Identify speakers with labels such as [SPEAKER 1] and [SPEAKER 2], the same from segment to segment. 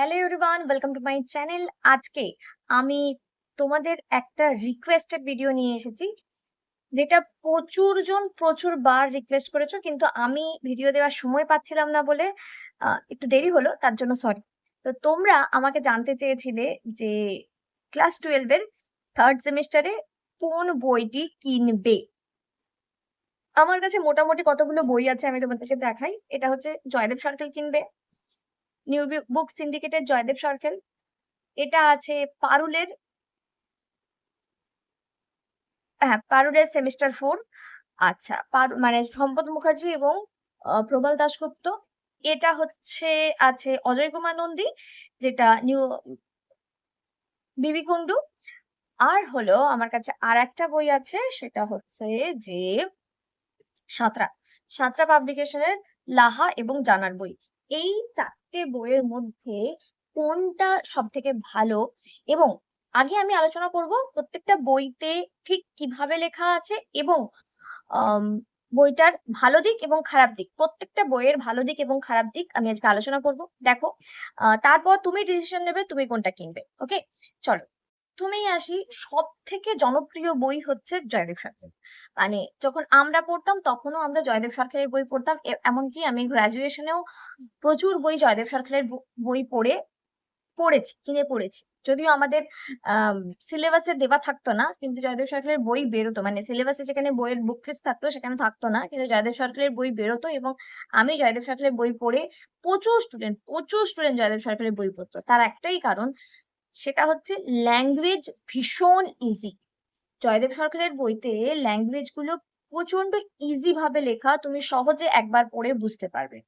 [SPEAKER 1] Hello everyone welcome to my channel আজকে আমি তোমাদের একটা রিকোয়েস্টেড ভিডিও নিয়ে এসেছি, যেটা প্রচুর জন প্রচুর বার রিকোয়েস্ট করেছ, কিন্তু আমি ভিডিও দেওয়ার সময় পাচ্ছিলাম না বলে একটু দেরি হলো, তার জন্য সরি তো তোমরা আমাকে জানতে চেয়েছিলে যে ক্লাস টুয়েলভের থার্ড সেমিস্টারে কোন বইটি কিনবে? আমার কাছে মোটামুটি কতগুলো বই আছে আমি তোমাদেরকে দেখাই। এটা হচ্ছে জয়দেব সার্কেল কিনবে নিউ বুক সিন্ডিকেটের জয়দেব সার্কেল। এটা আছে পারুলের হ্যাঁ পারুলের সেমিস্টার ফোর। আচ্ছা পারু মানে সম্পদ মুখার্জি এবং প্রবাল দাশগুপ্ত। এটা হচ্ছে, আছে অজয় কুমার নন্দী, যেটা নিউ বিবি কুন্ডু আর হলো আমার কাছে আর একটা বই আছে, সেটা হচ্ছে যে সাঁতরা। সাঁতরা পাবলিকেশনের লাহা এবং জানার বই। এই চারটে বইয়ের মধ্যে কোনটা সব থেকে ভালো? এবং আগে আমি আলোচনা করব প্রত্যেকটা বইতে ঠিক কীভাবে লেখা আছে এবং বইটার ভালো দিক এবং খারাপ দিক। প্রত্যেকটা বইয়ের ভালো দিক এবং খারাপ দিক আমি আজকে আলোচনা করব। দেখো তারপর তুমি ডিসিশন নেবে তুমি কোনটা কিনবে। ওকে চলো। প্রথমেই আসি সব থেকে জনপ্রিয় বই হচ্ছে জয়দেব সরকার মানে যখন আমরা পড়তাম তখনও আমরা জয়দেব সরকারের বই পড়তাম এমনকি আমি গ্রাজুয়েশনেও প্রচুর বই জয়দেব সরকারের বই পড়ে, পড়েছি, কিনে পড়েছি। যদিও আমাদের সিলেবাসে দেওয়া থাকতো না, কিন্তু জয়দেব সরকারের বই বেরোতো। মানে সিলেবাসে যেখানে বইয়ের বুক লিস্ট থাকতো সেখানে থাকতো না, কিন্তু জয়দেব সরকারের বই বেরোতো এবং আমি জয়দেব সরকারের বই পড়ে প্রচুর স্টুডেন্ট প্রচুর স্টুডেন্ট জয়দেব সরকারের বই পড়তো। তার একটাই কারণ সেটা হচ্ছে ল্যাঙ্গুয়েজ ভীষণ ইজি জয়দেব সরকারের বইতে ল্যাঙ্গুয়েজগুলো প্রচণ্ড ইজি ভাবে লেখা তুমি সহজে একবার পড়ে বুঝতে পারবে।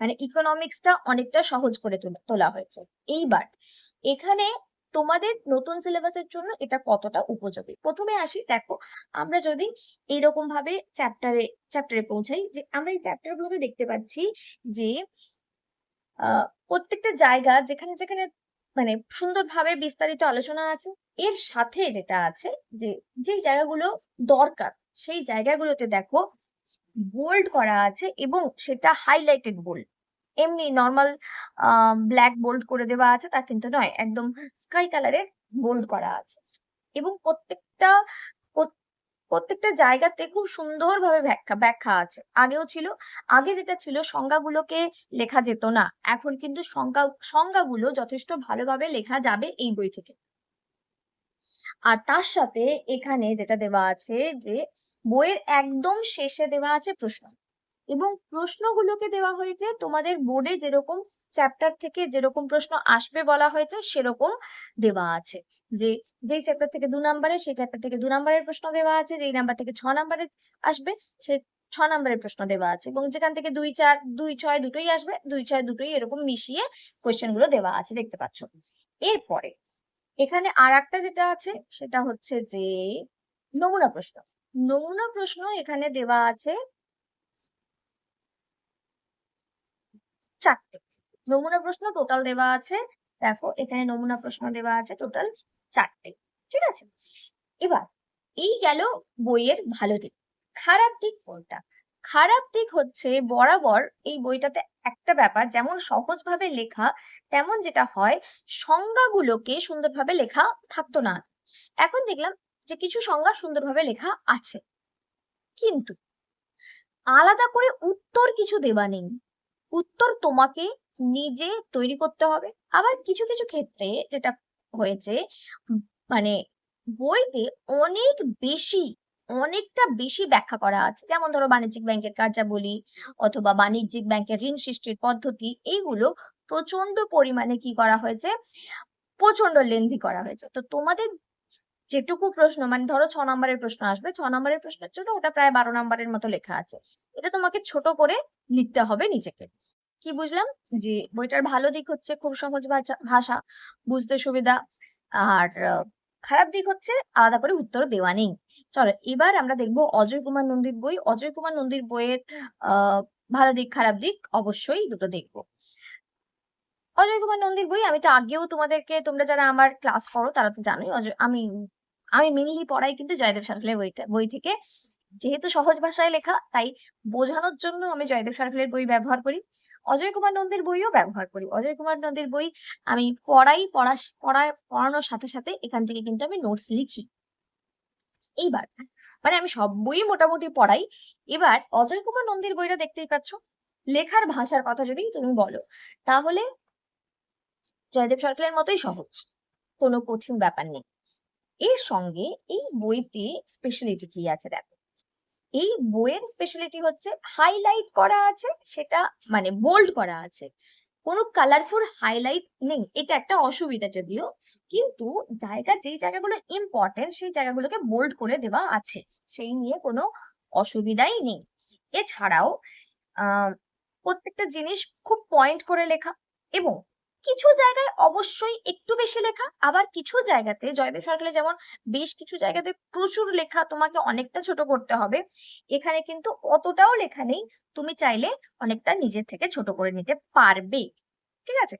[SPEAKER 1] মানে ইকোনমিক্সটা অনেকটা সহজ করে তোলা হয়েছে। এইবার এখানে তোমাদের নতুন সিলেবাসের জন্য এটা কতটা উপযোগী? প্রথমে আসি, দেখো, আমরা যদি এইরকম ভাবে চ্যাপ্টারে চ্যাপ্টারে পৌঁছাই যে আমরা এই চ্যাপ্টার গুলোতে দেখতে পাচ্ছি যে প্রত্যেকটা জায়গা যেখানে যেখানে মানে সুন্দরভাবে বিস্তারিত আলোচনা আছে। এর সাথে যেটা আছে যে যে জায়গাগুলো দরকার, সেই জায়গাগুলোতে দেখো বোল্ড করা আছে এবং সেটা হাইলাইটেড বোল্ড এমনি নর্মাল ব্ল্যাক বোল্ড করে দেওয়া আছে, তা কিন্তু নয়, একদম স্কাই কালারের বোল্ড করা আছে। এবং প্রত্যেকটা প্রত- প্রত্যেকটা জায়গাতে খুব সুন্দরভাবে ব্যাখ্যা ব্যাখ্যা আছে। আগেও ছিল, আগে যেটা ছিল সংজ্ঞাগুলোকে লেখা যেত না। এখন কিন্তু সংজ্ঞা, সংজ্ঞাগুলো যথেষ্ট ভালোভাবে লেখা যাবে এই বই থেকে। আর তার সাথে এখানে যেটা দেওয়া আছে যে, বইয়ের একদম শেষে দেওয়া আছে প্রশ্ন। এবং প্রশ্নগুলোকে দেওয়া হয়েছে, তোমাদের বোর্ডে যেরকম চ্যাপ্টার থেকে যেরকম প্রশ্ন আসবে বলা হয়েছে, সেরকম দেওয়া আছে। যে, যেই চ্যাপ্টার থেকে দু নম্বরে, সেই চ্যাপ্টার থেকে দু নম্বরের প্রশ্ন দেওয়া আছে, যেই নাম্বার থেকে ছ নম্বরে আসবে, সে ছ নম্বরের প্রশ্ন দেওয়া আছে। এবং যেখান থেকে দুই চার, দুই ছয় দুটোই আসবে, দুই ছয় দুটোই এরকম মিশিয়ে কোয়েশ্চেনগুলো দেওয়া আছে, দেখতে পাচ্ছ। এরপরে, এখানে আর একটা যেটা আছে, সেটা হচ্ছে যে, নমুনা প্রশ্ন। নমুনা প্রশ্ন এখানে দেওয়া আছে চারটে। নমুনা প্রশ্ন টোটাল দেওয়া আছে। দেখো, এখানে নমুনা প্রশ্ন দেওয়া আছে টোটাল চারটে। ঠিক আছে? এবার, এই গেল বইয়ের ভালো দিক। খারাপ দিক কোনটা? খারাপ দিক হচ্ছে বরাবর এই বইটাতে একটা ব্যাপার, যেমন সহজভাবে লেখা, তেমন যেটা হয় সংজ্ঞাগুলোকে সুন্দরভাবে লেখা থাকতো না। এখন দেখলাম যে কিছু সংজ্ঞা সুন্দরভাবে লেখা আছে। কিন্তু আলাদা করে উত্তর কিছু দেওয়া নেই। উত্তর তোমাকে নিজে তৈরি করতে হবে। আবার কিছু কিছু ক্ষেত্রে যেটা হয়েছে মানে বইতে অনেক বেশি, অনেকটা বেশি ব্যাখ্যা করা আছে। যেমন ধরো বাণিজ্যিক ব্যাংকের কার্যাবলী অথবা বাণিজ্যিক ব্যাংকের ঋণ সৃষ্টির পদ্ধতি, এইগুলো প্রচণ্ড পরিমাণে কি করা হয়েছে? প্রচণ্ড লেন্দি করা হয়েছে। তো তোমাদের যেটুকু প্রশ্ন মানে ধরো ছ নম্বরের প্রশ্ন আসবে, ছ নম্বরের প্রশ্নের জন্য ওটা প্রায় বারো নম্বরের মতো লেখা আছে। এটা তোমাকে ছোট করে লিখতে হবে নিজেকে। কি বুঝলাম? যে বইটার ভালো দিক হচ্ছে খুব সহজ ভাষা বুঝতে সুবিধা, আর খারাপ দিক হচ্ছে আলাদা করে উত্তর দেওয়া নেই। চলো, এবার আমরা দেখব অজয় কুমার নন্দীর বই। অজয় কুমার নন্দীর বইয়ের ভালো দিক, খারাপ দিক অবশ্যই দুটো দেখব। অজয় কুমার নন্দীর বই, আমি তো আগেও তোমাদেরকে, তোমরা যারা আমার ক্লাস করো, তারা তো জানোই অজয় আমি আমি মেনলি পড়াই কিন্তু জয়দেব সরকারের বইটা, বই থেকে। যেহেতু সহজ ভাষায় লেখা, তাই বোঝানোর জন্য আমি জয়দেব সরকারের বই ব্যবহার করি। অজয় কুমার নন্দীর বইও ব্যবহার করি। অজয় কুমার নন্দীর বই আমি পড়াই, পড়া পড়া পড়ানোর সাথে সাথে এখান থেকে কিন্তু আমি নোটস লিখি। এইবার মানে আমি সব বই মোটামুটি পড়াই। এবার অজয় কুমার নন্দীর বইটা দেখতেই পাচ্ছ। লেখার ভাষার কথা যদি তুমি বলো, তাহলে জয়দেব সরকারের মতোই সহজ। কোনো কঠিন ব্যাপার নেই। এর সঙ্গে এই বইতে স্পেশালিটি কি আছে দেখো। এই বইয়ের স্পেশালিটি হচ্ছে হাইলাইট করা আছে, সেটা মানে বোল্ড করা আছে। কোনো কালারফুল হাইলাইট নেই, এটা একটা অসুবিধা যদিও, কিন্তু জায়গা যেই জায়গাগুলো ইম্পর্টেন্ট সেই জায়গাগুলোকে বোল্ড করে দেওয়া আছে, সেই নিয়ে কোনো অসুবিধাই নেই। এছাড়াও প্রত্যেকটা জিনিস খুব পয়েন্ট করে লেখা, এবং কিছু জায়গায় অবশ্যই একটু বেশি লেখা, আবার কিছু জায়গাতে জয়দেব সরকারে যেমন বেশ কিছু জায়গাতে প্রচুর লেখা তোমাকে অনেকটা ছোট করতে হবে। এখানে কিন্তু অতটাও লেখা নেই, তুমি চাইলে অনেকটা নিজের থেকে ছোট করে নিতে পারবে। ঠিক আছে?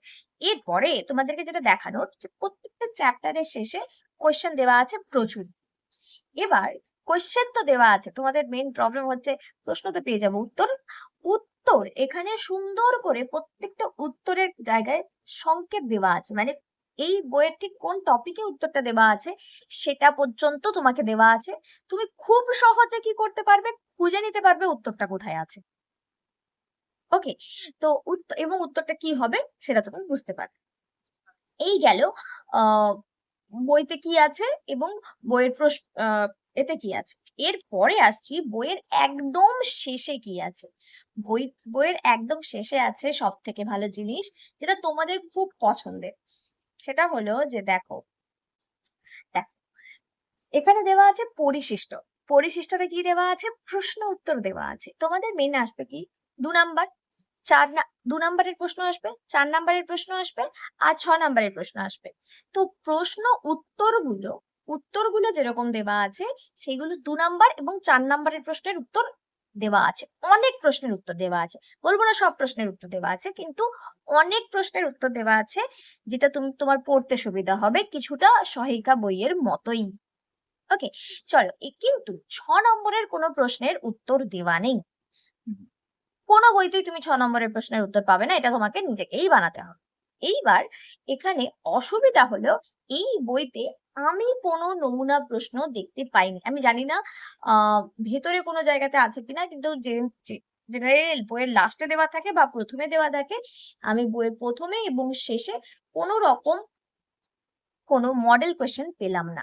[SPEAKER 1] এরপরে তোমাদেরকে যেটা দেখানোর, যে প্রত্যেকটা চ্যাপ্টারের শেষে কোয়েশ্চেন দেওয়া আছে প্রচুর। এবার কোয়েশ্চেন তো দেওয়া আছে, তোমাদের মেন প্রবলেম হচ্ছে প্রশ্ন তো পেয়ে যাব উত্তর উত্তর এখানে সুন্দর করে প্রত্যেকটা উত্তরের জায়গায় সংকেত দেওয়া আছে। মানে এই বইয়ের ঠিক কোন টপিকে উত্তরটা দেওয়া আছে সেটা পর্যন্ত তোমাকে দেওয়া আছে। তুমি খুব সহজে কি করতে পারবে? খুঁজে নিতে পারবে উত্তরটা কোথায় আছে। ওকে তো এবং উত্তরটা কি হবে সেটা তুমি বুঝতে পারবে। এই গেল বইতে কি আছে এবং বইয়ের প্রশ্ন এতে কি আছে? এর পরে আসছি বইয়ের একদম শেষে কি আছে? বই, বইয়ের একদম শেষে আছে সব থেকে ভালো জিনিস যেটা তোমাদের খুব পছন্দের। সেটা হলো যে দেখো দেখো, এখানে দেওয়া আছে পরিশিষ্ট। পরিশিষ্টতে কি দেওয়া আছে? প্রশ্ন উত্তর দেওয়া আছে। তোমাদের মেন আসবে কি? দু নাম্বার, চার না, দু নাম্বারের প্রশ্ন আসবে, চার নাম্বারের প্রশ্ন আসবে, আর ছ নাম্বারের প্রশ্ন আসবে। তো প্রশ্ন উত্তরগুলো উত্তরগুলো যেরকম দেওয়া আছে, সেগুলো দু নাম্বার এবং চার নাম্বারের প্রশ্নের উত্তর দেওয়া আছে। অনেক প্রশ্নের উত্তর দেওয়া আছে। বলব না সব প্রশ্নের উত্তর দেওয়া আছে, কিন্তু অনেক প্রশ্নের উত্তর দেওয়া আছে, যেটা তুমি, তোমার পড়তে সুবিধা হবে কিছুটা সহায়িকা বইয়ের মতোই। ওকে চলো কিন্তু ছ নম্বরের কোনো প্রশ্নের উত্তর দেওয়া নেই। কোনো বইতেই তুমি ছ নম্বরের প্রশ্নের উত্তর পাবে না, এটা তোমাকে নিজেকেই বানাতে হবে। এইবার এখানে অসুবিধা হলো, এই বইতে আমি কোনো নমুনা প্রশ্ন দেখতে পাইনি। আমি জানি না ভেতরে কোনো জায়গাতে আছে কিনা, কিন্তু যে জেনারেল বইয়ের লাস্টে দেওয়া থাকে বা প্রথমে দেওয়া থাকে, আমি বইয়ের প্রথমে এবং শেষে কোনো রকম কোনো মডেল কোয়েশ্চেন পেলাম না।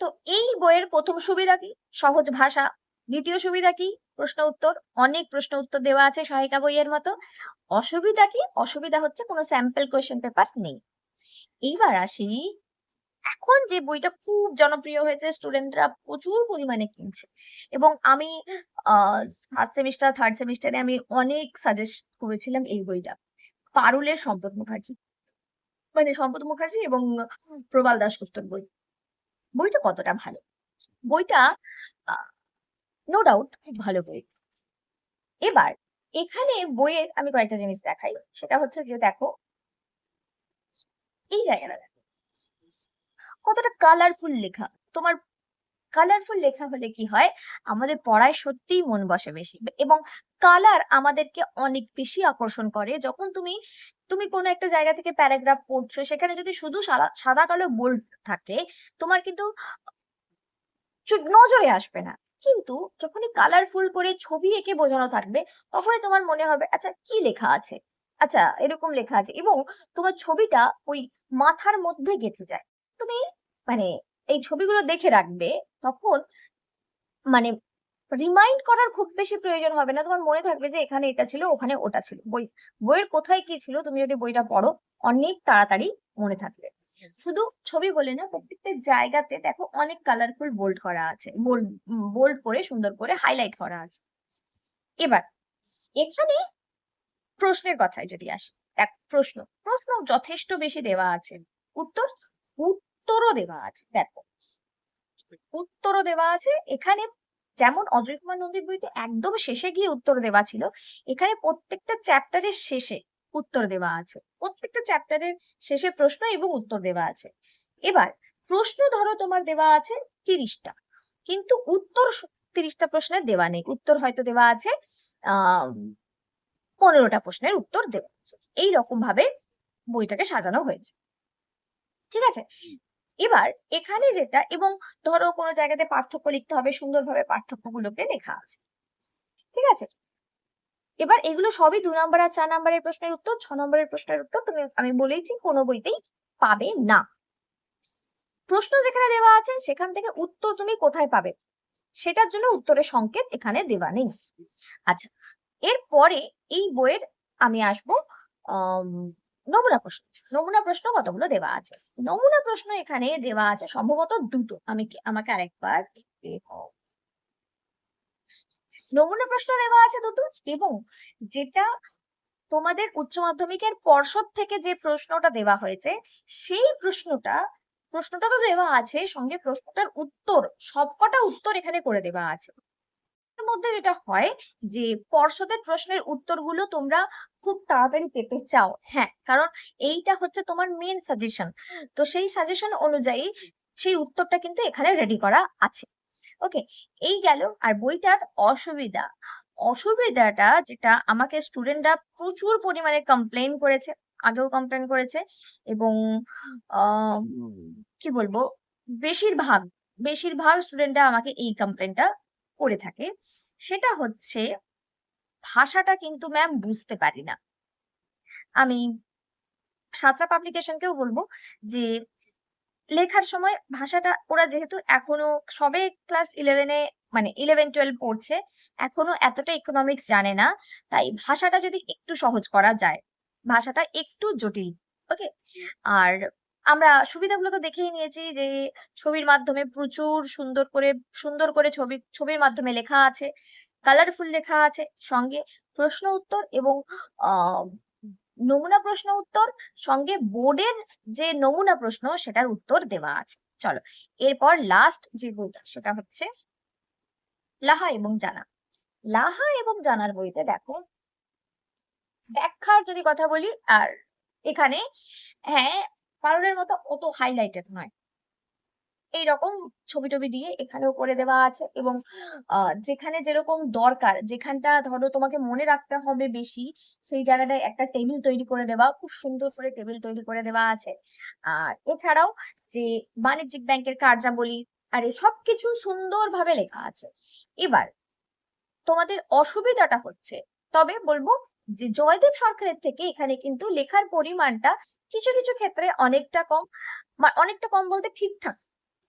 [SPEAKER 1] তো এই বইয়ের প্রথম সুবিধা কি? সহজ ভাষা। দ্বিতীয় সুবিধা কি? প্রশ্ন উত্তর। অনেক প্রশ্ন উত্তর দেওয়া আছে সহায়িকা বইয়ের মতো। অসুবিধা কি? অসুবিধা হচ্ছে কোনো স্যাম্পল কোয়েশ্চেন পেপার নেই। এইবার আসি এখন যে বইটা খুব জনপ্রিয় হয়েছে, স্টুডেন্টরা প্রচুর পরিমাণে কিনছে। এবং আমি ফার্স্ট সেমিস্টার থার্ড সেমিস্টারে আমি অনেক সাজেস্ট করেছিলাম এই বইটা। পারুলের সম্পদ মুখার্জি। মানে সম্পদ মুখার্জি এবং প্রবাল দাশগুপ্তর বই। বইটা কতটা ভালো? বইটা নো ডাউট খুব ভালো বই। এবার, এখানে বইয়ের আমি কয়েকটা জিনিস দেখাই। সেটা হচ্ছে যে দেখো, এই জায়গাটা কতটা কালারফুল লেখা? তোমার কালারফুল লেখা হলে কি হয়? আমাদের পড়ায় সত্যিই মন বসে বেশি। এবং কালার আমাদেরকে অনেক বেশি আকর্ষণ করে। যখন তুমি তুমি কোনো একটা জায়গা থেকে প্যারাগ্রাফ পড়ছো, সেখানে যদি শুধু সাদা কালো বোল্ড থাকে, তোমার কিন্তু নজরে আসবে না। কিন্তু যখনই কালারফুল করে ছবি এঁকে বোঝানো থাকবে, তখনই তোমার মনে হবে আচ্ছা কি লেখা আছে? আচ্ছা এরকম লেখা আছে। এবং তোমার ছবিটা ওই মাথার মধ্যে গেঁথে যায়। তুমি মানে এই ছবিগুলো দেখে রাখবে, তখন মানে রিমাইন্ড করার খুব বেশি প্রয়োজন হবে না। তোমার মনে থাকবে যে এখানে এটা ছিল, ওখানে ওটা ছিল। বই, বইয়ের কোথায় কি ছিল, তুমি যদি বইটা পড়ো, অনেক তাড়াতাড়ি মনে থাকবে। শুধু ছবি বলে না, প্রত্যেকটা জায়গাতে দেখো অনেক কালারফুল বোল্ড করা আছে। বোল্ড বোল্ড করে, সুন্দর করে হাইলাইট করা আছে। এবার, এখানে প্রশ্নের কথায় যদি আসি, এক প্রশ্ন প্রশ্ন যথেষ্ট বেশি দেওয়া আছে। উত্তর উত্তরও দেওয়া আছে, দেখো। উত্তরও দেওয়া আছে। এখানে যেমন অজয় কুমার নন্দীর বইতে একদম শেষে গিয়ে উত্তর দেওয়া ছিল, এখানে প্রত্যেকটা চ্যাপ্টারের শেষে উত্তর দেওয়া আছে। প্রত্যেকটা চ্যাপ্টারের শেষে প্রশ্ন এবং উত্তর দেওয়া আছে। এবার প্রশ্ন ধরো তোমার দেওয়া আছে তিরিশটা। কিন্তু উত্তর তিরিশটা প্রশ্নের দেওয়া নেই। উত্তর হয়তো দেওয়া আছে, আহ, পনেরোটা প্রশ্নের উত্তর দেওয়া আছে। এইরকম ভাবে বইটাকে সাজানো হয়েছে। ঠিক আছে? এবার এখানে যেটা এবং ধরো কোনো জায়গাতে পার্থক্য লিখতে হবে, সুন্দরভাবে পার্থক্যগুলোকে লেখা আছে। ঠিক আছে? এবার এগুলো সবই দু নম্বর আর চার নম্বরের প্রশ্নের উত্তর, ছ নম্বরের প্রশ্নের উত্তর তুমি, আমি বলেইছি কোনো বইতেই পাবে না। প্রশ্ন যেখানে দেওয়া আছে, সেখান থেকে উত্তর তুমি কোথায় পাবে? সেটার জন্য উত্তরের সংকেত এখানে দেওয়া নেই। আচ্ছা এরপরে এই বইয়ের আমি আসব নমুনা প্রশ্ন। নমুনা প্রশ্ন কতগুলো দেওয়া আছে? নমুনা প্রশ্ন এখানে দেওয়া আছে সম্ভবত দুটো। আমি আমাকে আরেকবার দেখতে নমুনা প্রশ্ন দেওয়া আছে দুটো এবং যেটা তোমাদের উচ্চ মাধ্যমিকের পর্ষদ থেকে যে প্রশ্নটা দেওয়া হয়েছে, সেই প্রশ্নটা প্রশ্নটা তো দেওয়া আছে, সঙ্গে প্রশ্নটার উত্তর, সবকটা উত্তর এখানে করে দেওয়া আছে। মধ্যে যেটা হয় যে পর্ষদের প্রশ্নের উত্তরগুলো তোমরা খুব তাড়াতাড়ি পেতে চাও। হ্যাঁ কারণ এইটা হচ্ছে তোমার মেন সাজেশন তো সেই সাজেশন অনুযায়ী সেই উত্তরটা কিন্তু এখানে রেডি করা আছে। ওকে এই গেল। আর বইটার অসুবিধা। অসুবিধাটা যেটা আমাকে স্টুডেন্টরা প্রচুর পরিমাণে কমপ্লেন করেছে, আগেও কমপ্লেন করেছে এবং কি বলব? বেশিরভাগ বেশিরভাগ স্টুডেন্টরা আমাকে এই কমপ্লেনটা করে থাকে, সেটা হচ্ছে ভাষাটা কিন্তু ম্যাম বুঝতে পারি না। আমি সাঁতরা পাবলিকেশনকেও বলব যে লেখার সময় ভাষাটা ওরা যেহেতু এখনও সবে ক্লাস ইলেভেনে মানে ইলেভেন টুয়েলভ পড়ছে, এখনও এতটা ইকোনমিক্স জানে না, তাই ভাষাটা যদি একটু সহজ করা যায়, ভাষাটা একটু জটিল ওকে আর আমরা সুবিধাগুলো তো দেখেই নিয়েছি যে ছবির মাধ্যমে প্রচুর সুন্দর করে সুন্দর করে ছবি, ছবির মাধ্যমে লেখা আছে কালারফুল লেখা আছে, সঙ্গে প্রশ্ন উত্তর এবং নমুনা প্রশ্ন উত্তর, সঙ্গে বোর্ডের যে নমুনা প্রশ্ন সেটার উত্তর দেওয়া আছে। চলো, এরপর লাস্ট যে বইটা সেটা হচ্ছে লাহা এবং জানা। লাহা এবং জানার বইতে দেখো, ব্যাখ্যার যদি কথা বলি, আর এখানে হ্যাঁ কারণের মতো অত হাইলাইটেড নয়। এইরকম ছবি টবি দিয়ে এখানেও করে দেওয়া আছে এবং যেখানে যেরকম দরকার, যেখানটা ধরো তোমাকে মনে রাখতে হবে বেশি, সেই জায়গাটায় একটা টেবিল তৈরি করে দেওয়া, খুব সুন্দর করে টেবিল তৈরি করে দেওয়া আছে। আর এছাড়াও যে বাণিজ্যিক ব্যাংকের কার্যাবলী, আর এই সবকিছু সুন্দরভাবে লেখা আছে। এবার, তোমাদের অসুবিধাটা হচ্ছে, তবে বলব যে জয়দেব সরকারের থেকে এখানে কিন্তু লেখার পরিমাণটা কিছু কিছু ক্ষেত্রে অনেকটা কম অনেকটা কম বলতে ঠিকঠাক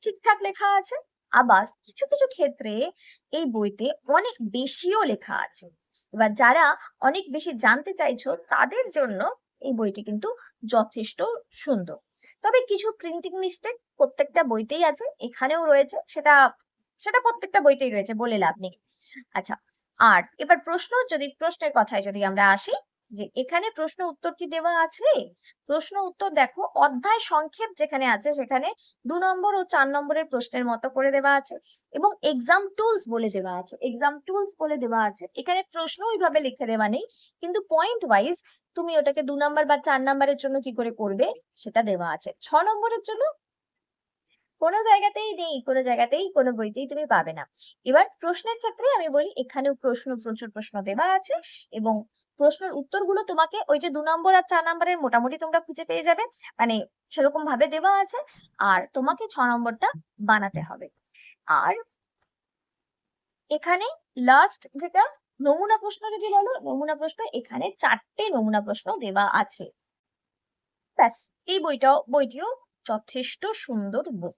[SPEAKER 1] ঠিকঠাক লেখা আছে। আবার কিছু কিছু ক্ষেত্রে এই বইতে অনেক বেশিও লেখা আছে। এবার যারা অনেক বেশি জানতে চাইছো, তাদের জন্য এই বইটি কিন্তু যথেষ্ট সুন্দর। তবে কিছু প্রিন্টিং মিস্টেক প্রত্যেকটা বইতেই আছে, এখানেও রয়েছে, সেটা সেটা প্রত্যেকটা বইতেই রয়েছে বলে লাভ নেই। আচ্ছা আর এবার প্রশ্ন, যদি প্রশ্নের কথায় যদি আমরা আসি যে এখানে প্রশ্ন উত্তর কি দেওয়া আছে? প্রশ্ন উত্তর দেখো, অধ্যায় সংক্ষেপ যেখানে আছে, সেখানে দু নম্বর ও চার নম্বরের প্রশ্নের মতো করে দেওয়া আছে এবং এক্সাম টুলস বলে দেওয়া আছে এক্সাম টুলস বলে দেওয়া আছে। এখানে প্রশ্ন ওইভাবে লিখে দেওয়া নেই, কিন্তু পয়েন্ট ওয়াইজ তুমি ওটাকে দু নম্বর বা চার নম্বরের জন্য কি করে করবে, সেটা দেওয়া আছে। ছ নম্বরের জন্য কোনো জায়গাতেই নেই, কোনো জায়গাতেই, কোনো বইতেই তুমি পাবে না। এবার প্রশ্নের ক্ষেত্রে আমি বলি, এখানেও প্রশ্ন, প্রচুর প্রশ্ন দেওয়া আছে এবং প্রশ্নের উত্তরগুলো তোমাকে ওই যে দু নম্বর আর চার নম্বরের মোটামুটি তোমরা খুঁজে পেয়ে যাবে। মানে সেরকম ভাবে দেওয়া আছে। আর তোমাকে ছ নম্বরটা বানাতে হবে। আর এখানে লাস্ট যেটা, নমুনা প্রশ্ন যদি বলো, নমুনা প্রশ্ন এখানে চারটে নমুনা প্রশ্ন দেওয়া আছে। ব্যাস, এই বইটাও, বইটিও যথেষ্ট সুন্দর বই।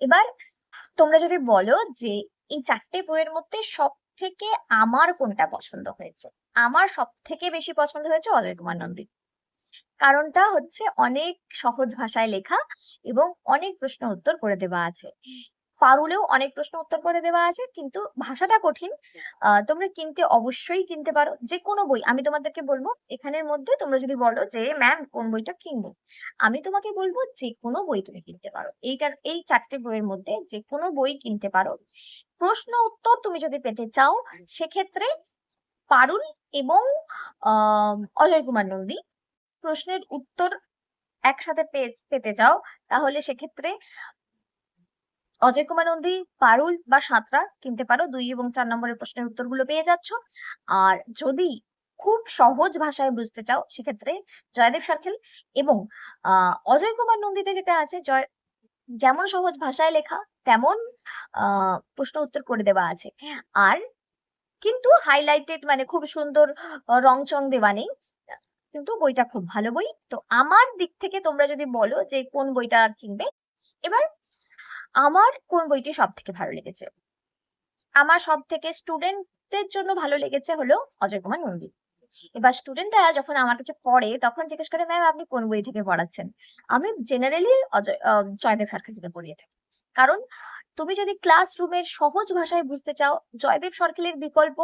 [SPEAKER 1] এবার তোমরা যদি বলো যে এই চারটে বইয়ের মধ্যে সব থেকে আমার কোনটা পছন্দ হয়েছে? আমার সব থেকে বেশি পছন্দ হয়েছে অজয় কুমার নন্দী কারণটা হচ্ছে অনেক সহজ ভাষায় লেখা এবং অনেক প্রশ্ন উত্তর করে দেওয়া আছে। পারুলেও অনেক প্রশ্ন উত্তর করে দেওয়া আছে কিন্তু ভাষাটা কঠিন। তোমরা কিনতে অবশ্যই কিনতে পারো। যে কোনো বই আমি তোমাদেরকে বলব এখানের মধ্যে তোমরা যদি বলো যে ম্যাম কোন বইটা কিনবো? আমি তোমাকে বলব যে কোনো বই তুমি কিনতে পারো। এইটার এই চারটে বইয়ের মধ্যে যে কোনো বই কিনতে পারো। প্রশ্ন উত্তর তুমি যদি পেতে চাও সেক্ষেত্রে পারুল এবং অজয় কুমার নন্দী। প্রশ্নের উত্তর একসাথে পেতে চাও তাহলে সেক্ষেত্রে অজয় কুমার নন্দী, পারুল বা সাঁতরা কিনতে পারো। দুই এবং চার নম্বরের প্রশ্নের উত্তরগুলো পেয়ে যাচ্ছ। আর যদি খুব সহজ ভাষায় বুঝতে চাও, সেক্ষেত্রে জয়দেব সার্কেল এবং অজয় কুমার নন্দীতে যেটা আছে, জয়, যেমন সহজ ভাষায় লেখা, তেমন প্রশ্ন উত্তর করে দেওয়া আছে। আর কিন্তু হাইলাইটেড মানে খুব সুন্দর রং চং দেওয়া নেই। কিন্তু বইটা খুব ভালো বই। তো আমার দিক থেকে তোমরা যদি বলো যে কোন বইটা কিনবে, এবার আমার কোন বইটি সব থেকে ভালো লেগেছে? আমার সব থেকে স্টুডেন্টদের জন্য ভালো লেগেছে হলো অজয় কুমার নন্দী এবার স্টুডেন্টরা যখন আমার কাছে পড়ে, তখন জিজ্ঞেস করে ম্যাম আপনি কোন বই থেকে পড়াচ্ছেন? আমি জেনারেলি অজয় জয়দেব সরকার থেকে পড়িয়ে থাকি। কারণ তুমি যদি ক্লাসরুমের সহজ ভাষায় বুঝতে চাও, জয়দেব সরকেলের বিকল্প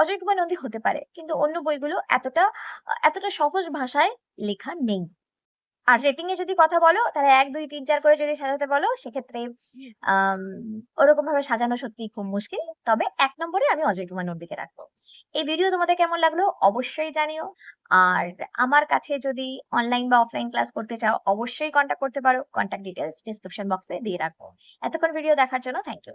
[SPEAKER 1] অজয় কুমার নন্দী হতে পারে। কিন্তু অন্য বইগুলো এতটা এতটা সহজ ভাষায় লেখা নেই। আর রেটিং এ যদি কথা বলো, তাহলে এক, দুই, তিন, চার করে যদি সাজাতে বলো, সেক্ষেত্রে ওরকম ভাবে সাজানো সত্যি খুব মুশকিল। তবে এক নম্বরে আমি অজয় কুমার নন্দীকে রাখব। এই ভিডিও তোমাদের কেমন লাগল অবশ্যই জানিও। আর আমার কাছে যদি অনলাইন বা অফলাইন ক্লাস করতে চাও, অবশ্যই কন্ট্যাক্ট করতে পারো। কন্ট্যাক্ট ডিটেলস ডিসক্রিপশন বক্সে দিয়ে রাখব। এতক্ষণ ভিডিও দেখার জন্য থ্যাংক ইউ